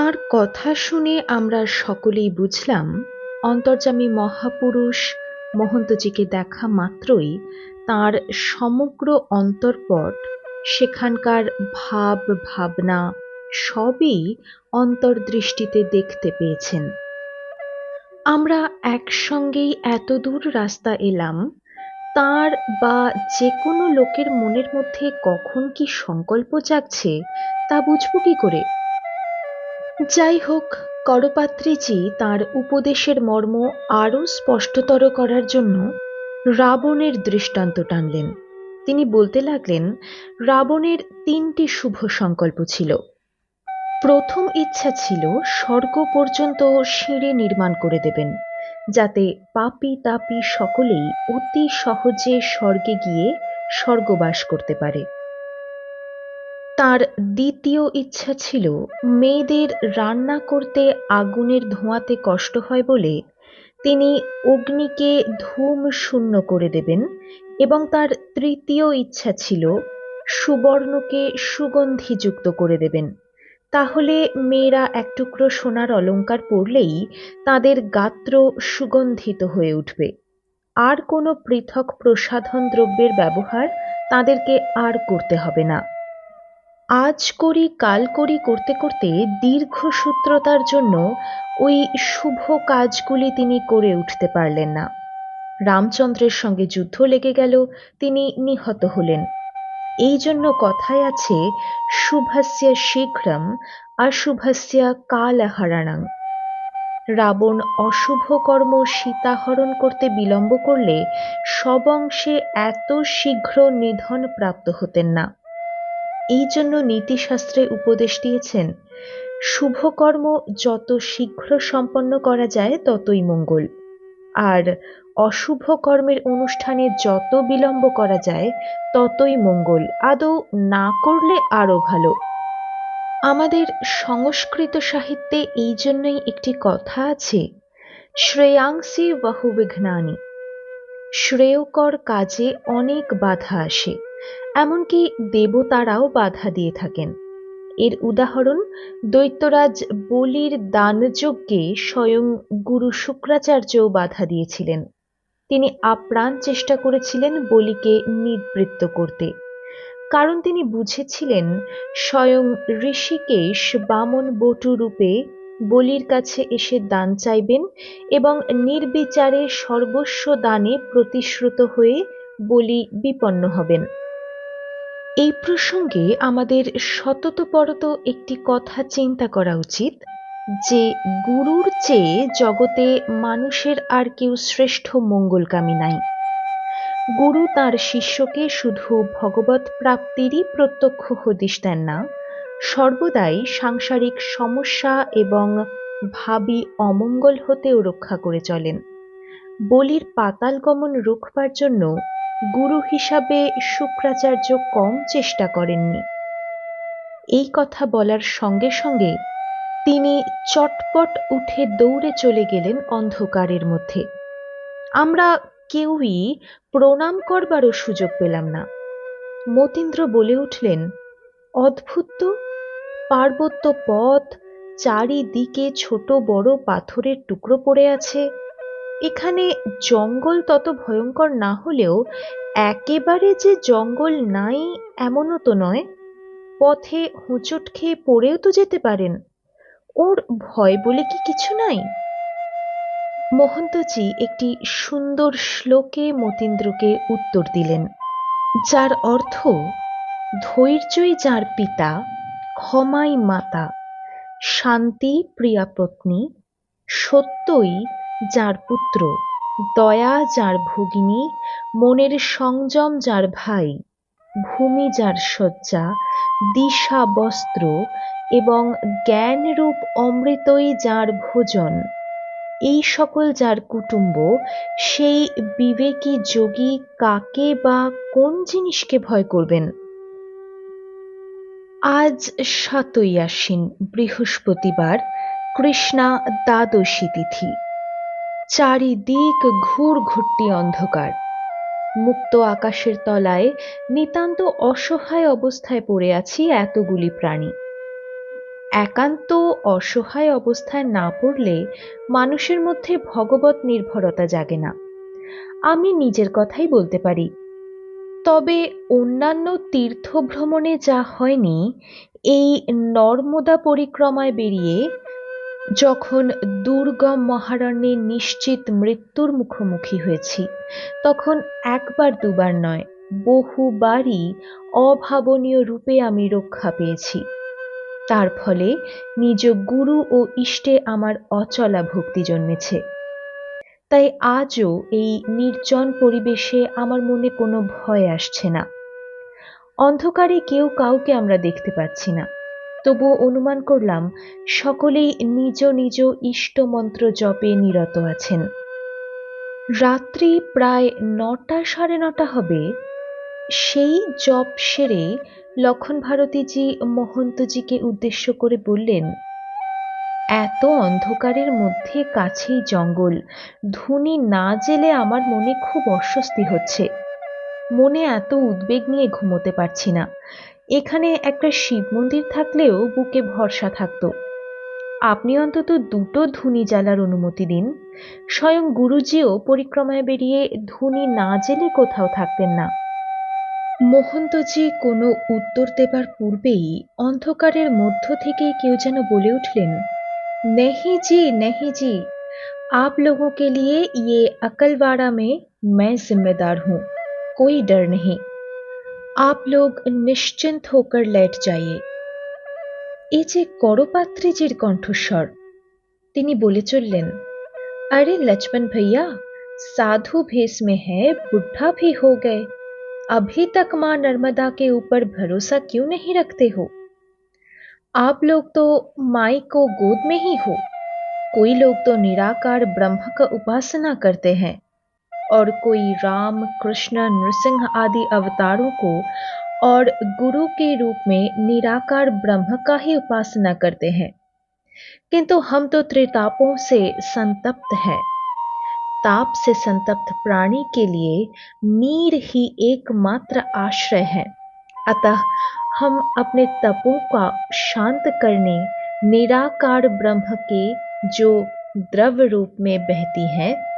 তাঁর কথা শুনে আমরা সকলেই বুঝলাম, অন্তর্যামী মহাপুরুষ মহন্তজিকে দেখা মাত্রই তার সমগ্র অন্তর্পট, সেখানকার ভাব ভাবনা সবই অন্তর্দৃষ্টিতে দেখতে পেয়েছেন। আমরা একসঙ্গেই এত দূর রাস্তা এলাম, তার বা যে কোনো লোকের মনের মধ্যে কখন কি সংকল্প জাগছে তা বুঝব কি করে? যাই হোক করপাত্রীজি তার উপদেশের মর্ম আরও স্পষ্টতর করার জন্য রাবণের দৃষ্টান্ত টানলেন। তিনি বলতে লাগলেন, রাবণের তিনটি শুভ সংকল্প ছিল। প্রথম ইচ্ছা ছিল স্বর্গ পর্যন্ত সিঁড়ি নির্মাণ করে দেবেন, যাতে পাপি তাপি সকলেই অতি সহজে স্বর্গে গিয়ে স্বর্গবাস করতে পারে। তার দ্বিতীয় ইচ্ছা ছিল মেয়েদের রান্না করতে আগুনের ধোঁয়াতে কষ্ট হয় বলে তিনি অগ্নিকে ধূম শূন্য করে দেবেন এবং তার তৃতীয় ইচ্ছা ছিল সুবর্ণকে সুগন্ধিযুক্ত করে দেবেন। তাহলে মেয়েরা এক টুকরো সোনার অলঙ্কার পরলেই তাদের গাত্র সুগন্ধিত হয়ে উঠবে। আর কোনো পৃথক প্রসাধন দ্রব্যের ব্যবহার তাদেরকে আর করতে হবে না। আজ করি, কাল করি করতে করতে দীর্ঘসূত্রতার জন্য ওই শুভ কাজগুলি তিনি করে উঠতে পারলেন না। রামচন্দ্রের সঙ্গে যুদ্ধ লেগে গেল, তিনি নিহত হলেন। এই জন্য কথায় আছে, শুভস্য শীঘ্রম আর অশুভস্য কালহারাণাং। রাবণ অশুভ কর্ম সীতাহরণ করতে বিলম্ব করলে সবংশে এত শীঘ্র নিধন প্রাপ্ত হতেন না। এই জন্য নীতিশাস্ত্রে উপদেশ দিয়েছেন, শুভকর্ম যত শীঘ্র সম্পন্ন করা যায়, ততই মঙ্গল। আর অশুভ কর্মের অনুষ্ঠানে যত বিলম্ব করা যায়, ততই মঙ্গল। আদৌ না করলে আরও ভালো। আমাদের সংস্কৃত সাহিত্যে এই জন্যই একটি কথা আছে, শ্রেয়াংসি বহুবিঘ্নানি শ্রেয়কর কাজে অনেক বাধা আসে। এমনকি দেবতারাও বাধা দিয়ে থাকেন। এর উদাহরণ দৈত্যরাজ বলির দানযজ্ঞে স্বয়ং গুরু শুক্রাচার্যও বাধা দিয়েছিলেন। তিনি আপ্রাণ চেষ্টা করেছিলেন বলিকে নিবৃত্ত করতে। কারণ তিনি বুঝেছিলেন, স্বয়ং ঋষিকেশ বামন বটু রূপে বলির কাছে এসে দান চাইবেন এবং নির্বিচারে সর্বস্ব দানে প্রতিশ্রুত হয়ে বলি বিপন্ন হবেন। এই প্রসঙ্গে আমাদের সততপরত একটি কথা চিন্তা করা উচিত, যে গুরুর চেয়ে জগতে মানুষের আর কেউ শ্রেষ্ঠ মঙ্গলকামী নাই। গুরু তার শিষ্যকে শুধু ভগবত প্রাপ্তিরই প্রত্যক্ষ হদিশ দেন না, সর্বদাই সাংসারিক সমস্যা এবং ভাবি অমঙ্গল হতেও রক্ষা করে চলেন। বলির পাতাল গমন রুখবার জন্য গুরু হিসাবে শুক্রাচার্য কম চেষ্টা করেননি। এই কথা বলার সঙ্গে সঙ্গে তিনি চটপট উঠে দৌড়ে চলে গেলেন অন্ধকারের মধ্যে। আমরা কেউই প্রণাম করবারও সুযোগ পেলাম না। মতীন্দ্র বলে উঠলেন, অদ্ভুত তো। পার্বত্য পথ, চারিদিকে ছোট বড় পাথরের টুকরো পড়ে আছে। এখানে জঙ্গল তত ভয়ঙ্কর না হলেও একেবারে যে জঙ্গল নাই, এমনও তো নয়। পথে হোঁচট খেয়ে পড়েও তো যেতে পারেন। ওর ভয় বলে কি কিছু নাই? মহন্তজি একটি সুন্দর শ্লোকে মতীন্দ্রকে উত্তর দিলেন, যার অর্থ, ধৈর্যই যার পিতা, ক্ষমাই মাতা। শান্তি প্রিয়া পত্নী, সত্যই যার পুত্র, দয়া যার ভগিনী, মনের সংযম যার ভাই, ভূমি যার শয্যা, দিশা বস্ত্র এবং জ্ঞানরূপ অমৃতই যার ভোজন। এই সকল যার কুটুম্ব, সেই বিবেকী যোগী কাকে বা কোন জিনিসকে ভয় করবেন? আজ সাতই আশ্বিন, বৃহস্পতিবার, কৃষ্ণা দ্বাদশী তিথি। চারিদিক ঘুর ঘুরটি অন্ধকার। মুক্ত আকাশের তলায় নিতান্ত অসহায় অবস্থায় পড়ে আছি এতগুলি প্রাণী। একান্ত অসহায় অবস্থায় না পড়লে মানুষের মধ্যে ভগবত নির্ভরতা জাগে না। আমি নিজের কথাই বলতে পারি। তবে অন্যান্য তীর্থ ভ্রমণে যা হয়নি, এই নর্মদা পরিক্রমায় বেরিয়ে যখন দুর্গম মহারণ্যে নিশ্চিত মৃত্যুর মুখোমুখি হয়েছি, তখন একবার দুবার নয়, বহুবারই অভাবনীয় রূপে আমি রক্ষা পেয়েছি। তার ফলে নিজ গুরু ও ইষ্টে আমার অচলা ভক্তি জন্মেছে। তাই আজও এই নির্জন পরিবেশে আমার মনে কোনো ভয় আসছে না। অন্ধকারে কেউ কাউকে আমরা দেখতে পাচ্ছি না। তবুও অনুমান করলাম, সকলেই নিজ নিজ ইষ্ট মন্ত্র জপে নিরত আছেন। রাত্রি প্রায় নটা সাড়ে নটা হবে, সেই জপ সেরে লক্ষণ ভারতীজি মহন্তজিকে উদ্দেশ্য করে বললেন, এত অন্ধকারের মধ্যে কাছেই জঙ্গল, ধুনি না জেলে আমার মনে খুব অস্বস্তি হচ্ছে। মনে এত উদ্বেগ নিয়ে ঘুমোতে পারছি না। এখানে একটা শিব মন্দির থাকলেও বুকে ভরসা থাকতো আপনি অন্তত দুটো ধুনি জ্বালার অনুমতি দিন স্বয়ং গুরুজিও পরিক্রমায় বেরিয়ে ধুনি না জেলে কোথাও থাকতেন না মহন্তজি কোনো উত্তর দেবার পূর্বেই অন্ধকারের মধ্য থেকে কেউ যেন বলে উঠলেন नहीं जी नहीं जी आप लोगों के लिए ये अकलवाड़ा में मैं जिम्मेदार हूँ कोई डर नहीं आप लोग निश्चिंत होकर लेट जाइए এই যে করপাত্রীজির কণ্ঠস্বর তিনি বলে চললেন अरे लक्ष्मण भैया साधु भेष में है बुढ़ा भी हो गए अभी तक मां नर्मदा के ऊपर भरोसा क्यों नहीं रखते हो आप लोग तो माई को गोद में ही हो कोई लोग तो निराकार ब्रह्म का उपासना करते हैं और कोई राम, कृष्ण, नृसिंह आदि अवतारों को और गुरु के रूप में निराकार ब्रह्म का ही उपासना करते हैं। किंतु हम तो त्रितापों से संतप्त हैं। ताप से संतप्त प्राणी के लिए नीर ही एकमात्र आश्रय है। अतः हम अपने तपों का शांत करने, निराकार ब्रह्म के जो द्रव्य रूप में बहती है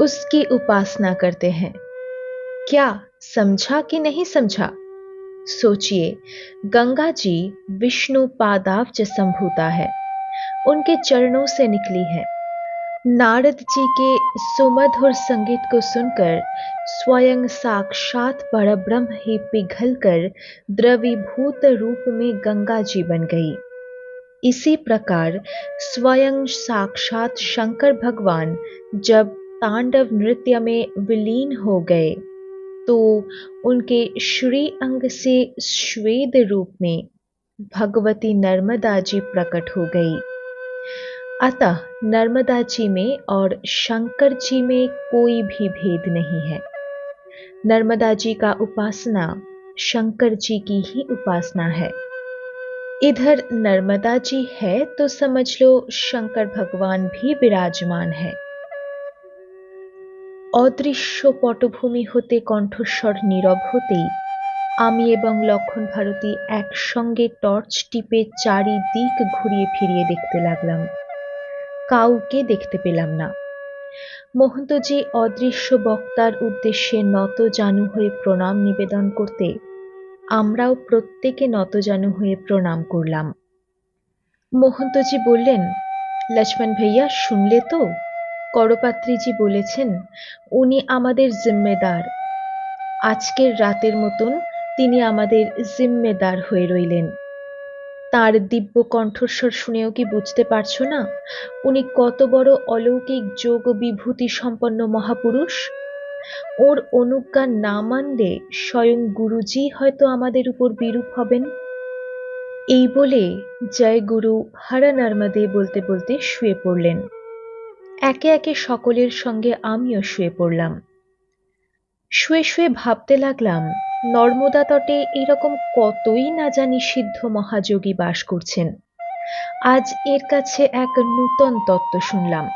उसकी उपासना करते हैं। क्या समझा कि नहीं समझा? सोचिए, गंगा जी विष्णु पादाब्ज संभूता है। उनके चरणों से निकली है। नारद जी के सुमधुर संगीत को सुनकर स्वयं साक्षात परब्रह्म ही पिघल कर द्रवीभूत रूप में गंगा जी बन गई। इसी प्रकार स्वयं साक्षात शंकर भगवान जब तांडव नृत्य में विलीन हो गए। तो उनके श्री अंग से श्वेद रूप में भगवती नर्मदा जी प्रकट हो गई। अतः नर्मदा जी में और शंकर जी में कोई भी भेद नहीं है। नर्मदा जी का उपासना शंकर जी की ही उपासना है। इधर नर्मदा जी है तो समझ लो शंकर भगवान भी विराजमान है। অদৃশ্য পটভূমি হতে কণ্ঠস্বর নীরব হতেই আমি এবং লক্ষণ ভারতী একসঙ্গে টর্চ টিপে চারিদিক ঘুরিয়ে ফিরিয়ে দেখতে লাগলাম। কাউকে দেখতে পেলাম না। মহন্তজি অদৃশ্য বক্তার উদ্দেশ্যে নত জানু হয়ে প্রণাম নিবেদন করতে আমরাও প্রত্যেকে নত জানু হয়ে প্রণাম করলাম। মহন্তজি বললেন, লক্ষ্মণ ভাইয়া, শুনলে তো? করপাত্রীজি বলেছেন, উনি আমাদের জিম্মেদার। আজকের রাতের মতন তিনি আমাদের জিম্মেদার হয়ে রইলেন। তার দিব্য কণ্ঠস্বর শুনেও কি বুঝতে পারছ না? উনি কত বড় অলৌকিক যোগ বিভূতি সম্পন্ন মহাপুরুষ। ওর অনুজ্ঞা না মানলে স্বয়ং গুরুজি হয়তো আমাদের উপর বিরূপ হবেন। এই বলে জয় গুরু হারা নর্মদে বলতে বলতে শুয়ে পড়লেন। একে একে সকলের সঙ্গে আমিও শুয়ে পড়লাম। শুয়ে শুয়ে ভাবতে লাগলাম, নর্মদা তটে এরকম কতই না জানি সিদ্ধ মহাযোগী বাস করছেন। আজ এর কাছে এক নূতন তত্ত্ব শুনলাম।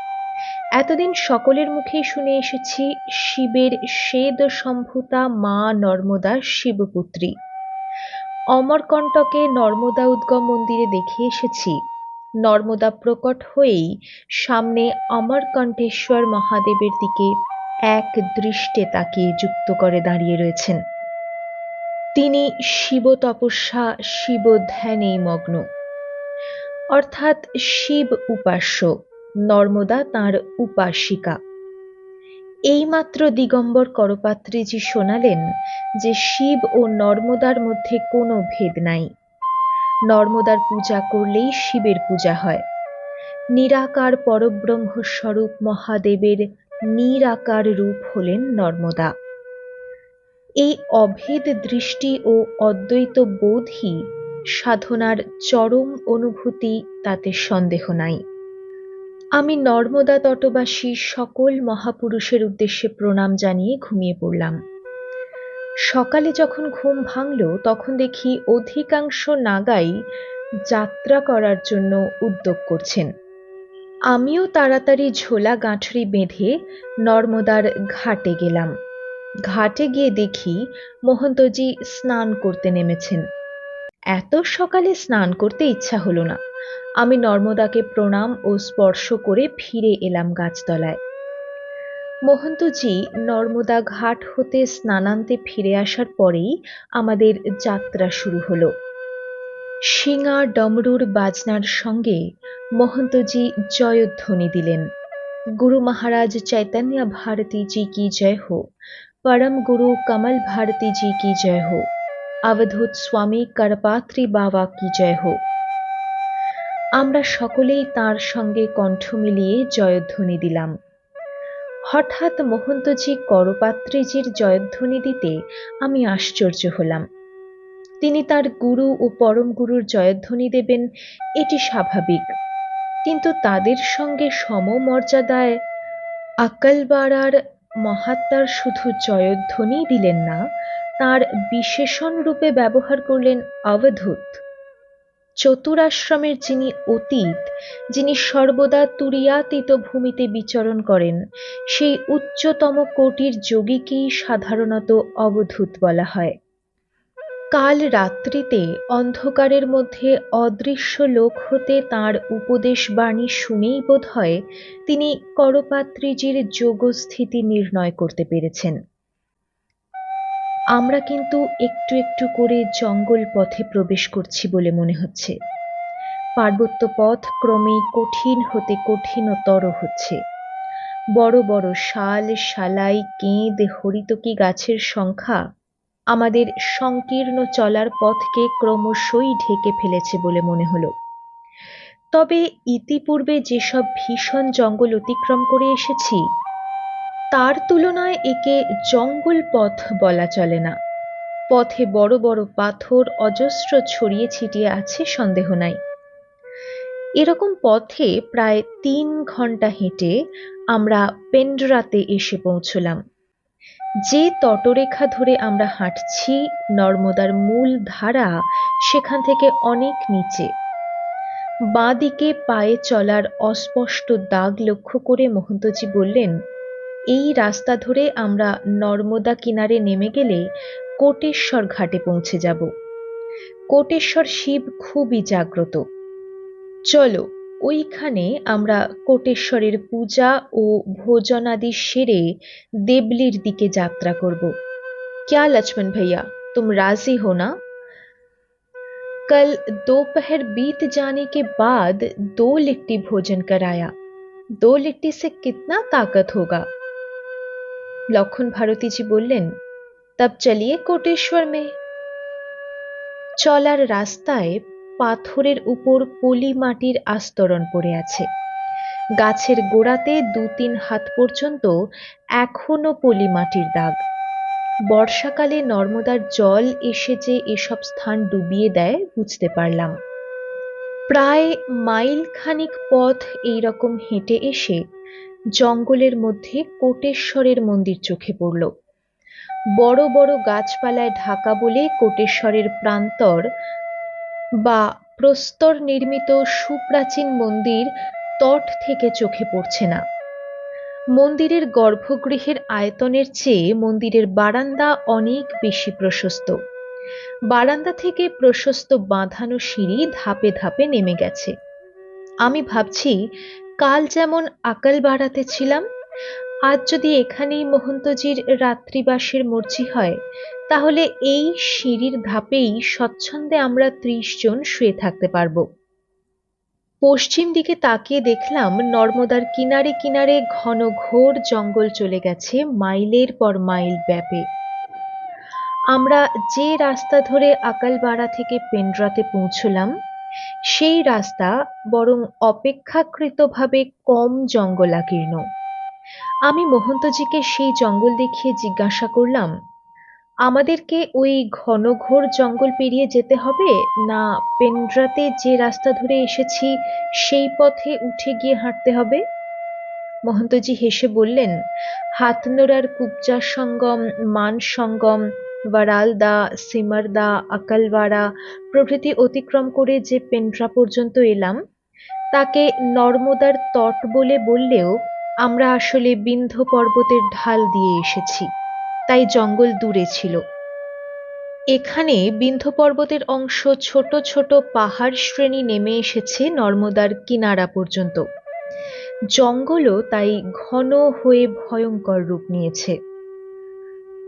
এতদিন সকলের মুখেই শুনে এসেছি, শিবের শ্বেদ সম্ভূতা মা নর্মদা শিবপুত্রী। অমরকণ্টকে নর্মদা উদ্গম মন্দিরে দেখে এসেছি। নর্মদা প্রকট হয়েই সামনে অমরকণ্ঠেশ্বর মহাদেবের দিকে এক দৃষ্টে তাকিয়ে যুক্ত করে দাঁড়িয়ে রয়েছেন। তিনি শিব তপস্যা, শিব ধ্যানেই মগ্ন। অর্থাৎ শিব উপাস্য, নর্মদা তাঁর উপাসিকা। এইমাত্র দিগম্বর করপাত্রীজি শোনালেন যে শিব ও নর্মদার মধ্যে কোনো ভেদ নাই। নর্মদার পূজা করলেই শিবের পূজা হয়। নিরাকার পরব্রহ্ম স্বরূপ মহাদেবের নিরাকার রূপ হলেন নর্মদা। এই অভেদ দৃষ্টি ও অদ্বৈত বোধই সাধনার চরম অনুভূতি, তাতে সন্দেহ নাই। আমি নর্মদা তটবাসী সকল মহাপুরুষের উদ্দেশ্যে প্রণাম জানিয়ে ঘুমিয়ে পড়লাম। সকালে যখন ঘুম ভাঙল, তখন দেখি অধিকাংশ নাগাই যাত্রা করার জন্য উদ্যোগ করছেন। আমিও তাড়াতাড়ি ঝোলা গাঁঠরি বেঁধে নর্মদার ঘাটে গেলাম। ঘাটে গিয়ে দেখি মহন্তজি স্নান করতে নেমেছেন। এত সকালে স্নান করতে ইচ্ছা হলো না। আমি নর্মদাকে প্রণাম ও স্পর্শ করে ফিরে এলাম গাছতলায়। মহন্তজি নর্মদা ঘাট হতে স্নানান্তে ফিরে আসার পরেই আমাদের যাত্রা শুরু হলো। শিঙা ডমরুর বাজনার সঙ্গে মহন্তজি জয়ধ্বনি দিলেন। গুরু মহারাজ চৈতন্য ভারতী জি কি জয় হো, পরম গুরু কমল ভারতী জি কি জয় হো, অবধূত স্বামী করপাত্রী বাবা কি জয় হো। আমরা সকলেই তার সঙ্গে কণ্ঠ মিলিয়ে জয়ধ্বনি দিলাম। হঠাৎ মহন্তজি করপাত্রীজির জয়ধ্বনি দিতে আমি আশ্চর্য হলাম। তিনি তার গুরু ও পরম গুরুর জয়ধ্বনি দেবেন, এটি স্বাভাবিক। কিন্তু তাদের সঙ্গে সমমর্যাদায় আকালবাড়ার মহাত্মার শুধু জয়ধ্বনি দিলেন না, তার বিশেষণ রূপে ব্যবহার করলেন অবধূত। চতুরাশ্রমের যিনি অতীত, যিনি সর্বদা তুরিয়াতীত ভূমিতে বিচরণ করেন, সেই উচ্চতম কোটির যোগীকেই সাধারণত অবধূত বলা হয়। কাল রাত্রিতে অন্ধকারের মধ্যে অদৃশ্য লোক হতে তাঁর উপদেশ বাণী শুনেই বোধ হয় তিনি করপাত্রীজির যোগস্থিতি নির্ণয় করতে পেরেছেন। আমরা কিন্তু একটু একটু করে জঙ্গল পথে প্রবেশ করছি বলে মনে হচ্ছে। পার্বত্য পথ ক্রমেই কঠিন হতে কঠিনতর হচ্ছে। বড় বড় শাল, শালাই, কেঁদ, হরিতকি গাছের সংখ্যা আমাদের সংকীর্ণ চলার পথকে ক্রমশই ঢেকে ফেলেছে বলে মনে হলো। তবে ইতিপূর্বে যেসব ভীষণ জঙ্গল অতিক্রম করে এসেছি তার তুলনায় একে জঙ্গল পথ বলা চলে না। পথে বড় বড় পাথর অজস্র ছড়িয়ে ছিটিয়ে আছে, সন্দেহ নাই। এরকম পথে প্রায় তিন ঘণ্টা হেঁটে আমরা পেন্ডরাতে এসে পৌঁছলাম। যে তটরেখা ধরে আমরা হাঁটছি, নর্মদার মূল ধারা সেখান থেকে অনেক নিচে। বাঁ দিকে পায়ে চলার অস্পষ্ট দাগ লক্ষ্য করে মহন্তজি বললেন এই রাস্তা ধরে আমরা নর্মদা কিনারে নেমে গেলে কোটেশ্বর ঘাটে পৌঁছে যাব কোটেশ্বর শিব খুবই জাগ্রত চলো ওইখানে আমরা কোটেশ্বরের পূজা ও ভোজনাদি সেরে দেবলির দিকে যাত্রা করব क्या लक्ष्मण भैया तुम राजी हो ना कल दोपहर बीत जाने के बाद दो लिट्टी भोजन कराया दो लिट्टी से कितना ताकत होगा লক্ষণ ভারতীজি বললেন, তব চলিয়ে কোটেশ্বর মে। চলার রাস্তায় পাথরের উপর পলি মাটির আস্তরণ পড়ে আছে। গাছের গোড়াতে দু তিন হাত পর্যন্ত এখনও পলি মাটির দাগ। বর্ষাকালে নর্মদার জল এসে যে এসব স্থান ডুবিয়ে দেয়, বুঝতে পারলাম। প্রায় মাইল খানিক পথ এইরকম হেঁটে এসে জঙ্গলের মধ্যে কোটেশ্বরের মন্দির চোখে পড়ল। বড় বড় গাছপালায় ঢাকা বলে কোটেশ্বরের প্রান্তর বা প্রস্তর নির্মিত সুপ্রাচীন মন্দির তট থেকে চোখে পড়ছে না। মন্দিরের গর্ভগৃহের আয়তনের চেয়ে মন্দিরের বারান্দা অনেক বেশি প্রশস্ত। বারান্দা থেকে প্রশস্ত বাঁধানো সিঁড়ি ধাপে ধাপে নেমে গেছে। আমি ভাবছি কাল যেমন আকাল বাড়াতে ছিলাম, আজ যদি এখানেই মহন্তজির রাত্রিবাসের মর্জি হয়, তাহলে এই সিঁড়ির ধাপেই স্বচ্ছন্দে আমরা ত্রিশ জন শুয়ে থাকতে পারব। পশ্চিম দিকে তাকিয়ে দেখলাম নর্মদার কিনারে কিনারে ঘন ঘোর জঙ্গল চলে গেছে মাইলের পর মাইল ব্যাপে। আমরা যে রাস্তা ধরে আকালবাড়া থেকে পেন্ড্রাতে পৌঁছলাম সেই রাস্তা বরং অপেক্ষাকৃতভাবে কম জঙ্গলাকীর্ণ। আমি মহন্তজিকে সেই জঙ্গল দেখিয়ে জিজ্ঞাসা করলাম, আমাদেরকে ওই ঘনঘোর জঙ্গল পেরিয়ে যেতে হবে না পেন্ড্রাতে যে রাস্তা ধরে এসেছি সেই পথে উঠে গিয়ে হাঁটতে হবে? মহন্তজি হেসে বললেন, হাতনোড়ার কুবজা সঙ্গম, মান সঙ্গম ওয়ারালদা সিমারদা আকালওয়াড়া প্রভৃতি অতিক্রম করে যে পেন্ড্রা পর্যন্ত এলাম, তাকে নর্মদার তট বলে বললেও আমরা আসলে বিন্ধ্য পর্বতের ঢাল দিয়ে এসেছি, তাই জঙ্গল দূরে ছিল। এখানে বিন্ধ্য পর্বতের অংশ ছোট ছোট পাহাড় শ্রেণি নেমে এসেছে নর্মদার কিনারা পর্যন্ত। জঙ্গলও তাই ঘন হয়ে ভয়ঙ্কর রূপ নিয়েছে।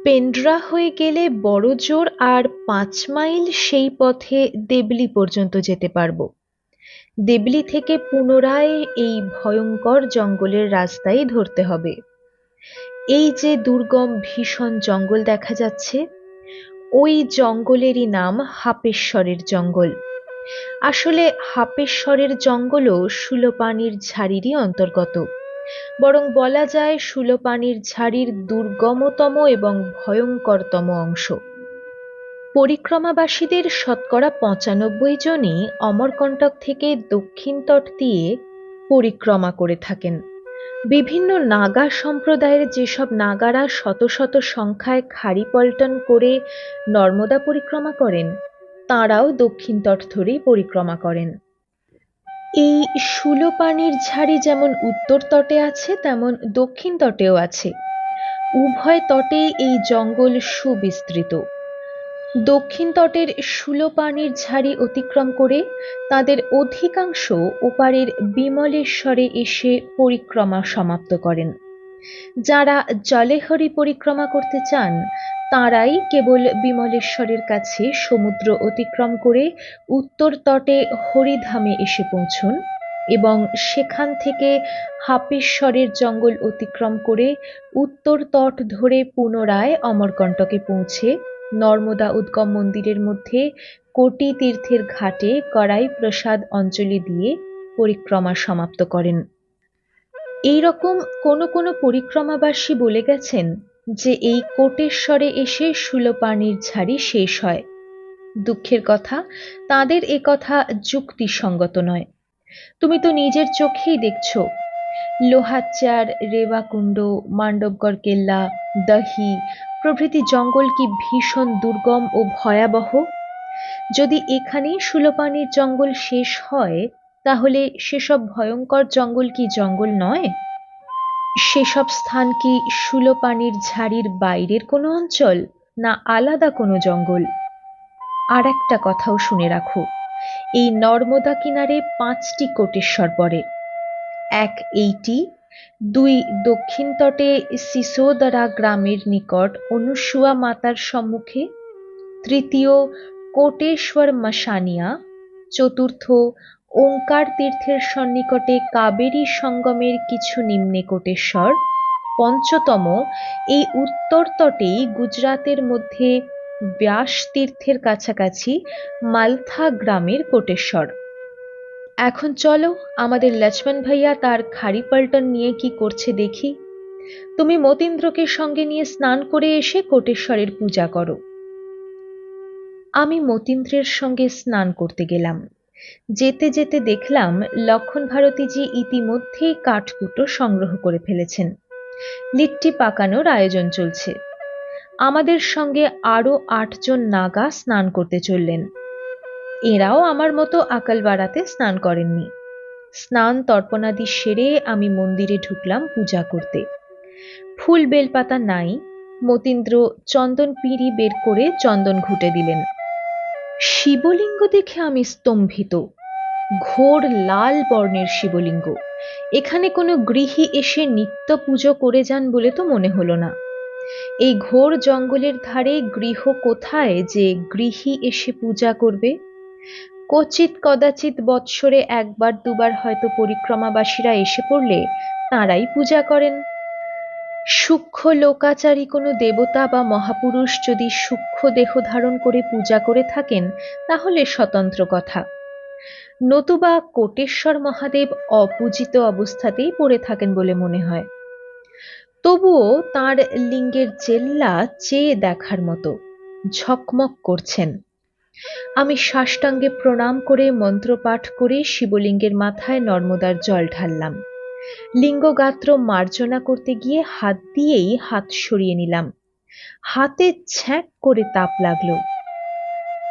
পেন্ড্রা হয়ে গেলে বড় জোর আর পাঁচ মাইল সেই পথে দেবলি পর্যন্ত যেতে পারব। দেবলি থেকে পুনরায় এই ভয়ঙ্কর জঙ্গলের রাস্তাই ধরতে হবে। এই যে দুর্গম ভীষণ জঙ্গল দেখা যাচ্ছে, ওই জঙ্গলেরই নাম হাপেশ্বরের জঙ্গল। আসলে হাপেশ্বরের জঙ্গলও সুলোপানির ঝাড়িরই অন্তর্গত। বরং বলা যায় সুলোপানির ঝাড়ির দুর্গমতম এবং ভয়ঙ্করতম অংশ। পরিক্রমাবাসীদের শতকরা পঁচানব্বই জনই অমরকণ্টক থেকে দক্ষিণ তট দিয়ে পরিক্রমা করে থাকেন। বিভিন্ন নাগা সম্প্রদায়ের যেসব নাগারা শত শত সংখ্যায় খাড়ি পল্টন করে নর্মদা পরিক্রমা করেন, তাঁরাও দক্ষিণ তট ধরেই পরিক্রমা করেন। এই সুলোপানির ঝাড়ি যেমন উত্তর তটে আছে, তেমন দক্ষিণ তটেও আছে। উভয় তটেই এই জঙ্গল সুবিস্তৃত। দক্ষিণ তটের সুলোপানির ঝাড়ি অতিক্রম করে তাদের অধিকাংশ ওপারের বিমলেশ্বরে এসে পরিক্রমা সমাপ্ত করেন। যারা জলেহরি পরিক্রমা করতে চান তাঁরাই কেবল বিমলেশ্বরের কাছে সমুদ্র অতিক্রম করে উত্তর তটে হরিধামে এসে পৌঁছন এবং সেখান থেকে হাপেশ্বরের জঙ্গল অতিক্রম করে উত্তর তট ধরে পুনরায় অমরকণ্টকে পৌঁছে নর্মদা উদ্গম মন্দিরের মধ্যে কোটি তীর্থের ঘাটে কড়াই প্রসাদ অঞ্জলি দিয়ে পরিক্রমা সমাপ্ত করেন। এই রকম কোনো কোনো পরিক্রমাবাসী বলে গেছেন? যে এই কোটেশ্বরে এসে সুলোপানির ঝাড়ি শেষ হয়। দুঃখের কথা, তাদের এ কথা যুক্তিসঙ্গত নয়। তুমি তো নিজের চোখেই দেখছ। লোহাচার রেওয়াকুণ্ড মান্ডবগড় কেল্লা, দহি, প্রভৃতি জঙ্গল কি ভীষণ দুর্গম ও ভয়াবহ? যদি এখানেই সুলোপানির জঙ্গল শেষ হয়, তাহলে সেসব ভয়ঙ্কর জঙ্গল কি জঙ্গল নয়? সেসব স্থান কি সুলোপানির ঝাড়ির বাইরের কোনো অঞ্চল, না আলাদা কোনো জঙ্গল? আর একটা কথাও শুনে রাখো, এই নর্মদা কিনারে পাঁচটি কোটেশ্বর পড়ে। এক এইটি, দুই দক্ষিণ তটে সিসোদরা গ্রামের নিকট অনুসুয়া মাতার সম্মুখে, তৃতীয় কোটেশ্বর মশানিয়া চতুর্থ ওঙ্কার তীর্থের সন্নিকটে কাবেরী সঙ্গমের কিছু নিম্নে কোটেশ্বর পঞ্চতম, এই উত্তর তটেই গুজরাতের মধ্যে ব্যাস তীর্থের কাছাকাছি মালথা গ্রামের কোটেশ্বর। এখন চলো আমাদের লক্ষ্মণ ভাইয়া তার খাড়ি পাল্টন নিয়ে কি করছে দেখি। তুমি মতীন্দ্রকে সঙ্গে নিয়ে স্নান করে এসে কোটেশ্বরের পূজা করো। আমি মতীন্দ্রের সঙ্গে স্নান করতে গেলাম। যেতে যেতে দেখলাম লক্ষণ ভারতীজি ইতিমধ্যেই কাঠকুটো সংগ্রহ করে ফেলেছেন। লিট্টি পাকানোর আয়োজন চলছে। আমাদের সঙ্গে আরও আটজন নাগা স্নান করতে চললেন। এরাও আমার মতো আকাল বাড়াতে স্নান করেননি। স্নান তর্পণাদি সেরে আমি মন্দিরে ঢুকলাম পূজা করতে। ফুল বেলপাতা নাই, মতীন্দ্র চন্দন পিঁড়ি বের করে চন্দন ঘুটে দিলেন। শিবলিঙ্গ দেখে আমি স্তম্ভিত। ঘোর লাল বর্ণের শিবলিঙ্গ। এখানে কোনো গৃহী এসে নিত্য পুজো করে যান বলে তো মনে হলো না। এই ঘোর জঙ্গলের ধারে গৃহ কোথায় যে গৃহী এসে পূজা করবে? কচিত কদাচিৎ বৎসরে একবার দুবার হয়তো পরিক্রমাবাসীরা এসে পড়লে তাঁরাই পূজা করেন। সূক্ষ্ম লোকাচারী কোনো দেবতা বা মহাপুরুষ যদি সূক্ষ্ম দেহ ধারণ করে পূজা করে থাকেন, তাহলে স্বতন্ত্র কথা। নতুবা কোটেশ্বর মহাদেব অপূজিত অবস্থাতেই পড়ে থাকেন বলে মনে হয়। তবুও তার লিঙ্গের জেল্লা চেয়ে দেখার মতো, ঝকমক করছেন। আমি সাষ্টাঙ্গে প্রণাম করে মন্ত্রপাঠ করে শিবলিঙ্গের মাথায় নর্মদার জল ঢাললাম। লিঙ্গগাত্র মার্জনা করতে গিয়ে হাত দিয়েই হাত সরিয়ে নিলাম। হাতে ছ্যাঁক করে তাপ লাগল।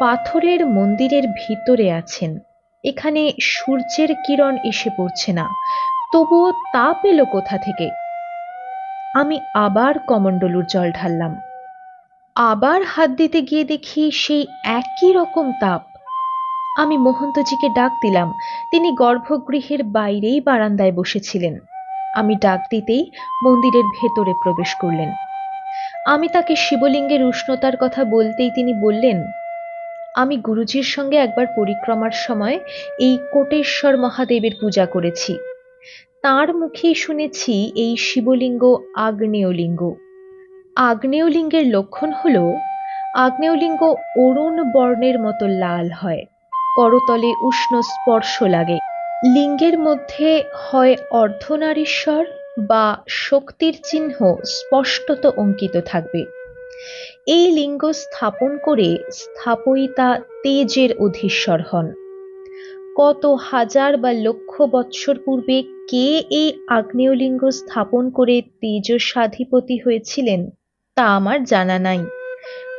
পাথরের মন্দিরের ভিতরে আছেন। এখানে সূর্যের কিরণ এসে পড়ছে না। তবুও তাপ এলো কোথা থেকে? আমি আবার কমণ্ডলুর জল ঢাললাম। আবার হাত দিতে গিয়ে দেখি সেই একই রকম তাপ। আমি মহন্তজিকে ডাক দিলাম। তিনি গর্ভগৃহের বাইরেই বারান্দায় বসেছিলেন। আমি ডাক দিতেই মন্দিরের ভেতরে প্রবেশ করলেন। আমি তাকে শিবলিঙ্গের উষ্ণতার কথা বলতেই তিনি বললেন, আমি গুরুজির সঙ্গে একবার পরিক্রমার সময় এই কোটেশ্বর মহাদেবের পূজা করেছি। তার মুখেই শুনেছি এই শিবলিঙ্গ আগ্নেয়লিঙ্গ। আগ্নেয়লিঙ্গের লক্ষণ হল, আগ্নেয়লিঙ্গ অরুণ বর্ণের মতো লাল হয়। করতলে উষ্ণ স্পর্শ লাগে। লিঙ্গের মধ্যে হয় অর্ধনারীশ্বর বা শক্তির চিহ্ন স্পষ্টত অঙ্কিত থাকবে। এই লিঙ্গ স্থাপন করে স্থাপয়িতা তেজের অধীশ্বর হন। কত হাজার বা লক্ষ বৎসর পূর্বে কে এই আগ্নেয়লিঙ্গ স্থাপন করে তেজস্বাধিপতি হয়েছিলেন তা আমার জানা নাই।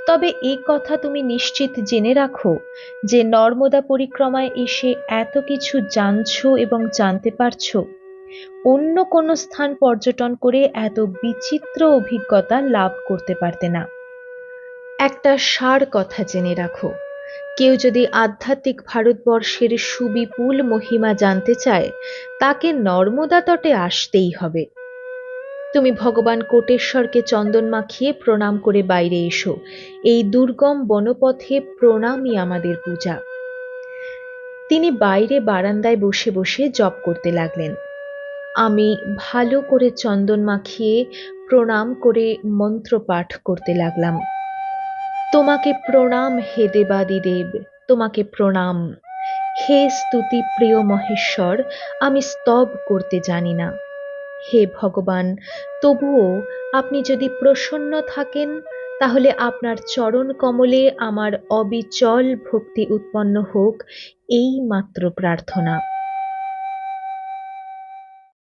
তবে এ কথা তুমি নিশ্চিত জেনে রাখো যে নর্মদা পরিক্রমায় এসে এত কিছু জানছো এবং জানতে পারছ। অন্য কোনো স্থান পর্যটন করে এত বিচিত্র অভিজ্ঞতা লাভ করতে পারতে না। একটা সার কথা জেনে রাখো। কেউ যদি আধ্যাত্মিক ভারতবর্ষের সুবিপুল মহিমা জানতে চায়, তাকে নর্মদা তটে আসতেই হবে। তুমি ভগবান কোটেশ্বরকে চন্দন মাখিয়ে প্রণাম করে বাইরে এসো। এই দুর্গম বনপথে প্রণামই আমাদের পূজা। তিনি বাইরে বারান্দায় বসে বসে জপ করতে লাগলেন। আমি ভালো করে চন্দন মাখিয়ে প্রণাম করে মন্ত্র পাঠ করতে লাগলাম। তোমাকে প্রণাম হে দেবাদিদেব তোমাকে প্রণাম। হে স্তুতি প্রিয় মহেশ্বর, আমি স্তব করতে জানি না। হে ভগবান, তবুও আপনি যদি প্রসন্ন থাকেন, তাহলে আপনার চরণ কমলে আমার অবিচল ভক্তি উৎপন্ন হোক, এই মাত্র প্রার্থনা।